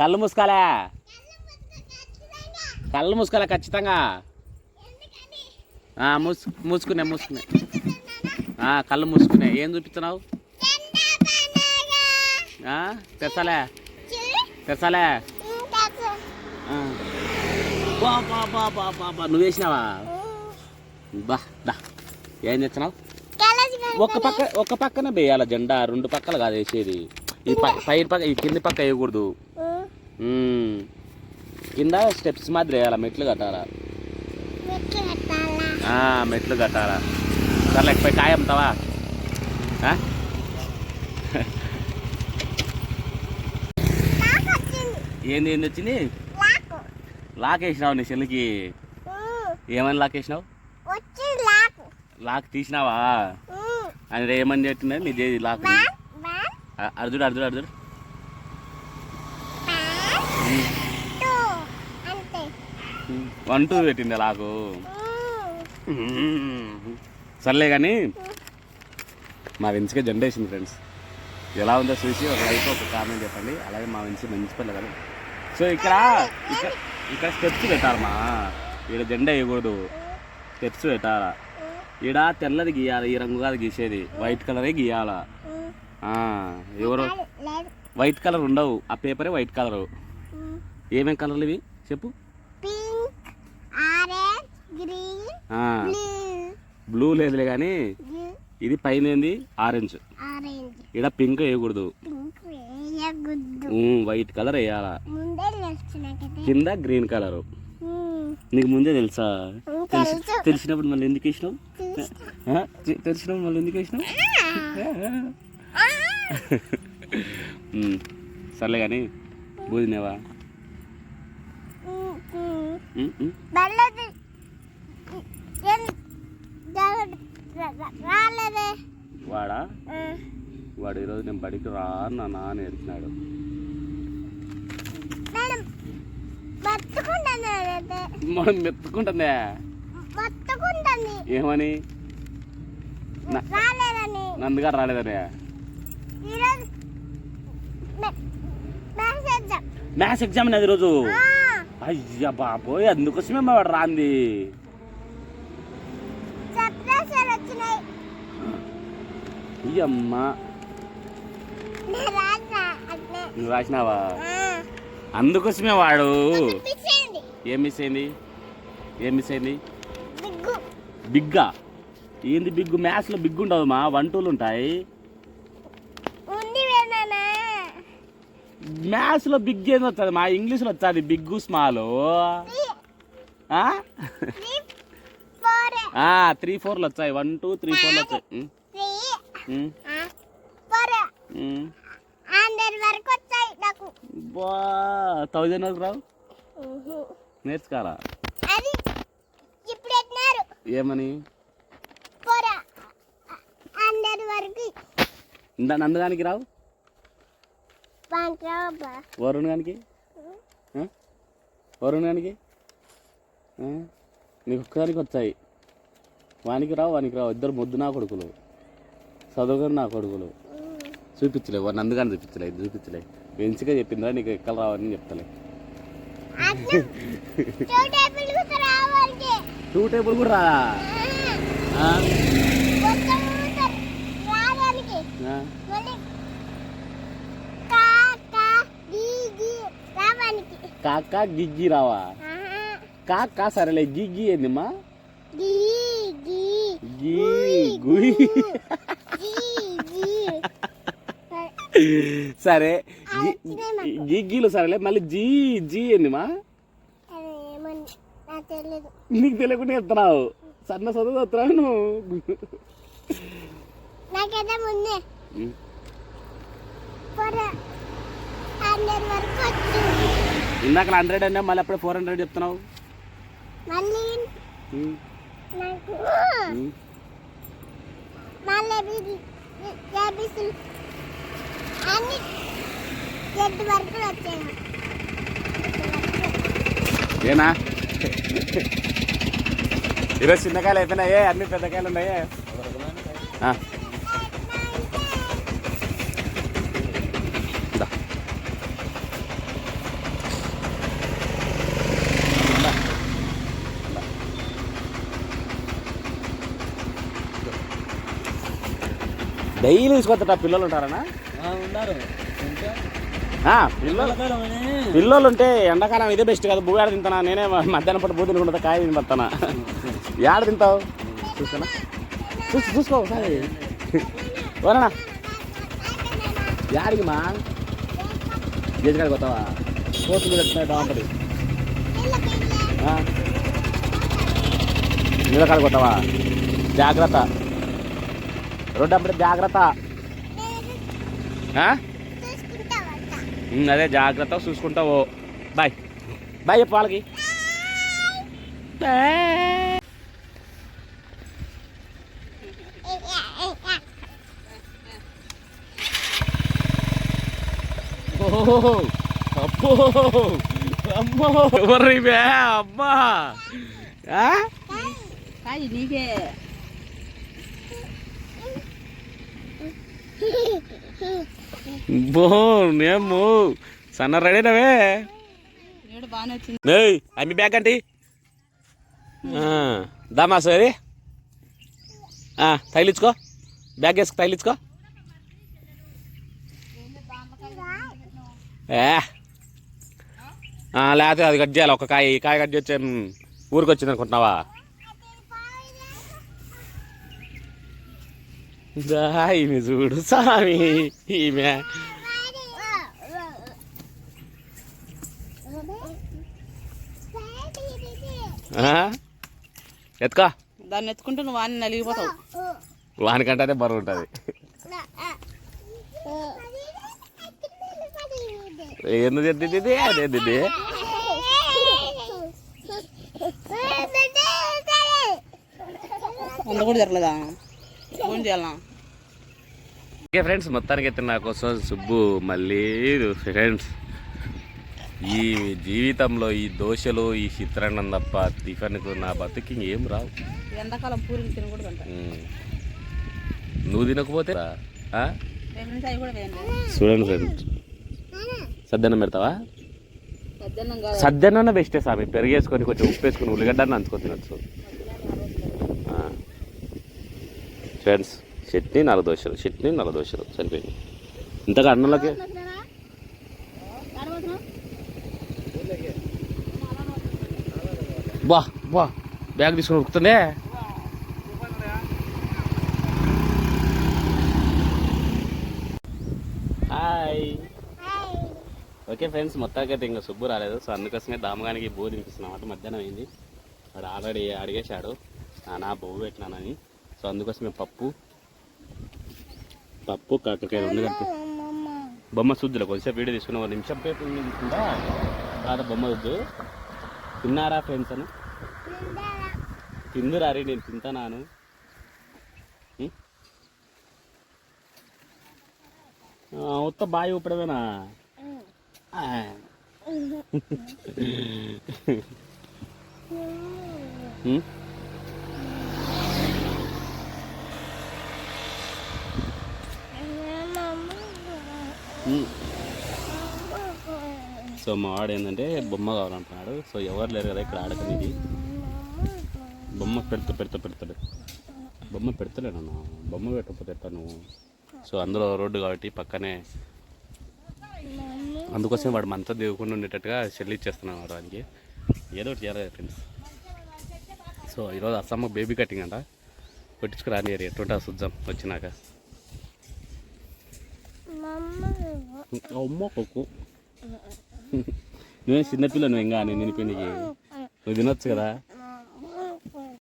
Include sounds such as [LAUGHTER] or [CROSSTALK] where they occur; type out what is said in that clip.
కళ్ళు మూసుకోలే. కళ్ళు మూసుకోలే ఖచ్చితంగా. ఆ, మూసు మూసుకునే మూసుకునే. ఆ, కళ్ళు మూసుకునే. ఏం చూపిస్తున్నావు? ఆ, తెరసాలే. తెరసాలే. ఆ. బా బా బా బా బా బా. నువ్వు వేసినావా? బా దా ఏం తెచ్చినావు ఒక్క పక్క ఒక్క పక్కన వేయాల జెండా. రెండు పక్కలు కాదు వేసేది. ఈ పై పక్క ఈ కింది పక్క వేయకూడదు. కింద స్టెప్స్ మాదిరి వేయాల? మెట్లు కట్టాలా? మెట్లు కట్టాలా? సర్లే పోయి కాయ అమ్ముతావా? ఏంది ఏంది వచ్చింది? లాక్. వేసినావు నీ చెల్లికి? ఏమని లాక్ వేసినావు లాకు. తీసినావా? అని ఏమని చెప్తున్నా నీ లాక్ అర్జుడు అర్జుడు అర్జుడు బ్యాన్ టూ అంతే వన్ టూ పెట్టింది ఉమ్. సర్లే కానీ మా జెండా వేసింది ఫ్రెండ్స్. ఎలా ఉందో చూసి ఒక లైక్ ఒక కామెంట్ చెప్పండి. అలాగే మా వెంచి మంచి పిల్ల కదా. సో ఇక్కడ ఇక్కడ ఇక్కడ స్టెప్స్ పెట్టాలమ్మా. ఇక్కడ జెండా వేయకూడదు. స్టెప్స్ పెట్టాలా? ఈడ తెల్లది గీయాలి ఈ రంగు కాదు గీసేది. వైట్ కలరే గీయాలా? ఎవరు? వైట్ కలర్ ఉండవు. ఆ పేపరే వైట్ కలరు. ఉమ్. ఏమేం కలర్లు ఇవి? చెప్పు పింక్ ఆరెంజ్ గ్రీన్ ఆ, బ్లూ లేదులే కానీ ఇది పైన ఏంది ఆరెంజ్. ఈడ పింక్ వేయకూడదు. వైట్ కలర్ వేయాలా. కింద గ్రీన్ కలర్. నీకు ముందే తెలుసా? తెలిసినప్పుడు మళ్ళీ ఎందుకు వేసినావు? తె- తెలిసినప్పుడు మళ్ళీ ఎందుకు వేసినావు. ఉమ్, సర్లే కానీ బూదినేవా రాలేదే. వాడా. వాడు ఈరోజు నేను బడికి రా నా నాన్న అదే. మనం మెత్తుకుంటుందే ఏమని? నా- రాలేదని. మ్యాథ్స్ ఎగ్జామ్ అనేది ఈరోజు ఆ, అయ్యా బాబోయ్ అందుకోసమే మా వాడు రాంది. అట్నే నువ్వు రాసినావా? అందుకోసమే వాడు. ఏం మిస్ అయింది? ఏం మిస్ అయింది? బిగ్గు. బిగ్గా? ఏంది బిగ్గు? మ్యాథ్స్లో బిగ్ ఉండదు మా వన్ టూలు ఉంటాయి మ్యాథ్స్లో బిగ్ ఏంది వస్తుంది మా ఇంగ్లీష్లో వచ్చాది బిగ్గు స్మాల్ త్రీ. ఫోర్లు వచ్చాయి వన్ టూ త్రీ ఫోర్లు వచ్చాయి వరకు వచ్చాయి నాకు. బా థౌజండ్ వరకు రావు? నేర్చుకోవాలా? అది ఇప్పుడు ఎట్టినారు? ఏమని? వరకు. ఇందా నందగానికి రావు? వరుణ్ గానికి? వరుణ్ గానికి? నీకు ఒక్కదానికి వచ్చాయి. వానికి రావు వానికి రావు. ఇద్దరు ముద్దు నా కొడుకులు. చదువుకొని నా కొడుకులు చూపించలే వాడు నందుగాని చూపించలే చూపించలే. మంచిగా చెప్పిందా నీకు ఎక్కడ రావని చెప్తలే. టూ టేబుల్ కూడా రాదా? కాక గిగ్గి రావా? కాక సరేలే గిగ్గి ఏందిమ్మా? గీ గుయి సరే గి- వచ్చినాయి మాకు. గిగ్గీలు సరేలే మళ్ళీ జీ జీ అదే ఏమని? నాకు తెలియకుండా చెప్తున్నావు. సన్న చదువు చదువుతున్నావు నువ్వు. ఇందాక హండ్రెడ్ అంటే మళ్ళీ అప్పుడే ఫోర్ హండ్రెడ్ చెప్తున్నావు. మళ్ళీ ఉమ్, నాకు అన్ని జెడ్ వరకు వచ్చాను. ఏనా? ఈరోజు చిన్నకాయలు అయిపోయినాయే అన్ని పెద్దకాయలు ఉన్నాయే ఆ. దా. డైలీ తీసుకొస్తా పిల్లలు ఉంటారనా? ఉన్నారు. పిల్లలు పిల్లలు ఉంటే ఎండాకాలం ఇదే బెస్ట్ కదా. బుగాడ తింటానా? నేనే మధ్యాహ్నం పూట బూ తినకుండా కాయ తిని పడతానా ఏడ [LAUGHS] తింటావు? చూసానా చూసి చూసుకో ఒకసారి. వరనా? యాడికి మా? గేజకాడికి పోతావా? కోతులు పెట్టినా బాగుంటుంది నీళ్ళ కాడికి పోతావా? జాగ్రత్త. రోడ్డు అప్పుడే జాగ్రత్త అదే జాగ్రత్త చూసుకుంటావు బాయ్. బాయ్ చెప్పు వాళ్ళకి. ఓహో అబ్బో. అమ్మో. ఎవరి అమ్మా. నీకే. బో నేము సన్న రెడీనవే. ఏయ్ అమ్మి బ్యాగ్ అంటే. దామా సరే తగిలించుకో. బ్యాగ్ వేసుకు తగిలించుకో. లేకపోతే అది కట్ చేయాలి. ఒక కాయ ఈ కాయ కట్ చేస్తే మ్, ఊరికి వచ్చింది అనుకుంటున్నావా? దా, ఈమె చూడు. సామి ఈమె? ఎత్తుకో. దాన్ని ఎత్తుకుంటే నువ్వు వాడిని నలిగిపోతావు. వానికంటే బరువు ఉంటుంది. ఎందుకు ఎత్తింది అదే ఎత్తింది అంత కూడా జరగలేదా? ఫోన్ చేయాలనా ఓకే ఫ్రెండ్స్ మొత్తానికి అయితే నా కోసం సుబ్బు మళ్ళీ ఫ్రెండ్స్ ఈ జీవితంలో ఈ దోశలు ఈ చిత్రాన్నం తప్ప టిఫిన్కు నా బతుకి ఏం రావు. ఎండాకాలం పూరీలు తినకూడదు. నువ్వు తినకపోతే చూడండి ఫ్రెండ్స్. సద్దన్నం పెడతావా? సద్దన్న బెస్టే సామి. పెరిగేసుకొని కొంచెం ఉప్పు వేసుకొని ఉల్లిగడ్డ నంచుకొని తినచ్చు. ఫ్రెండ్స్ చట్నీ నల్ల దోశలు. చట్నీ నల్ల దోశలు. సరిపోయింది. ఇంతగా అన్నంలోకి? బా బా. బ్యాగ్ తీసుకొని ఉరుకుతుందే హాయ్. ఓకే ఫ్రెండ్స్ మొత్తానికి అయితే ఇంకా సుబ్బు రాలేదు. సో అందుకోసమే దామగానికి బో తినిపిస్తున్నమాట మధ్యాహ్నం అయింది. వాడు ఆల్రెడీ అడిగేశాడు. నా బొవ్వు పెట్టినానని. సో అందుకోసమే పప్పు పప్పు కాకరకాయ రెండు కలిపి బొమ్మ సుద్దులో కొద్దిసేపు వీడియో తీసుకున్న ఒక నిమిషం పేపు తీసుకుంటా తర్వాత బొమ్మ వద్దు తిన్నారా ఫ్రెండ్స్ అని? తిందురా రే నేను? ఆ, ఉత్త బాయి ఊపడమేనా? ఆ. సో మా వాడు ఏంటంటే బొమ్మ కావాలంటున్నాడు. సో ఎవరు లేరు కదా ఇక్కడ ఆడకనేది బొమ్మ పెడతా పెడతా పెడతాడు. బొమ్మ పెడతలేనన్నా బొమ్మ పెట్టకపోతే ఎట్లా నువ్వు? సో అందులో రోడ్డు కాబట్టి పక్కనే అందుకోసం వాడు మంతా దిగకుండా ఉండేటట్టుగా చెల్లి ఇచ్చేస్తున్నాను వాడికి ఏదో ఒకటి చేయాలి ఫ్రెండ్స్. సో ఈరోజు అస్సాం బేబీ కటింగ్ అంట. కొట్టించుకురాని ఎటువంటి చూద్దాం వచ్చినాక. అమ్మ కొక్కు [LAUGHS] నువ్వే చిన్నపిల్ల నువ్వు ఇంకా నేను తినిపోయినకి నువ్వు తినొచ్చు కదా?